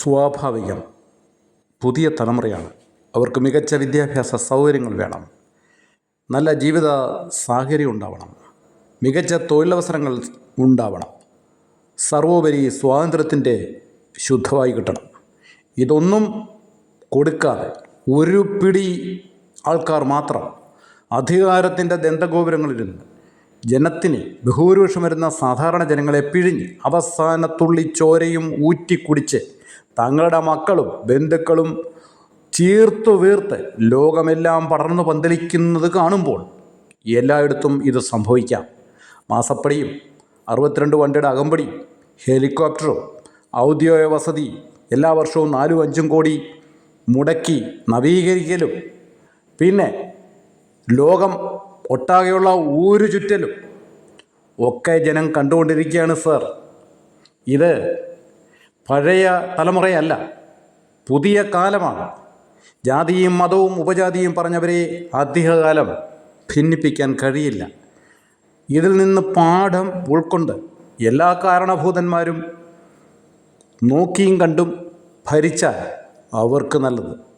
സ്വാഭാവികം. പുതിയ തലമുറയാണ്. അവർക്ക് മികച്ച വിദ്യാഭ്യാസ സൗകര്യങ്ങൾ വേണം. നല്ല ജീവിത സാഹചര്യം ഉണ്ടാവണം. മികച്ച തൊഴിലവസരങ്ങൾ ഉണ്ടാവണം. സർവോപരി സ്വാതന്ത്ര്യത്തിന്റെ ശുദ്ധമായി കിട്ടണം. ഇതൊന്നും കൊടുക്കാതെ ഒരു പിടി ആൾക്കാർ മാത്രം അധികാരത്തിന്റെ ദന്തഗോപുരങ്ങളിലിരുന്ന് ജനത്തിന് ബഹുഭൂരിപക്ഷം വരുന്ന സാധാരണ ജനങ്ങളെ പിഴിഞ്ഞ് അവസാനത്തുള്ളി ചോരയും ഊറ്റിക്കുടിച്ച് തങ്ങളുടെ മക്കളും ബന്ധുക്കളും ചീർത്തു വീർത്ത് ലോകമെല്ലാം പടർന്നു പന്തലിക്കുന്നത് കാണുമ്പോൾ എല്ലായിടത്തും ഇത് സംഭവിക്കാം. മാസപ്പടിയും അറുപത്തിരണ്ട് വണ്ടിയുടെ അകമ്പടി ഹെലികോപ്റ്ററും ഔദ്യോഗിക വസതി എല്ലാ വർഷവും നാലും അഞ്ചും കോടി മുടക്കി നവീകരിക്കലും. പിന്നെ ലോകം ഒട്ടാകെയുള്ള ഊരു ചുറ്റലും ഒക്കെ ജനം കണ്ടുകൊണ്ടിരിക്കുകയാണ് സർ. ഇത് പഴയ തലമുറയല്ല പുതിയ കാലമാണ്. ജാതിയും മതവും ഉപജാതിയും പറഞ്ഞവരെ അധികകാലം ഭിന്നിപ്പിക്കാൻ കഴിയില്ല. ഇതിൽ നിന്ന് പാഠം ഉൾക്കൊണ്ട് എല്ലാ കാരണഭൂതന്മാരും നോക്കിയും കണ്ടും ഭരിച്ചാൽ അവർക്ക് നല്ലത്.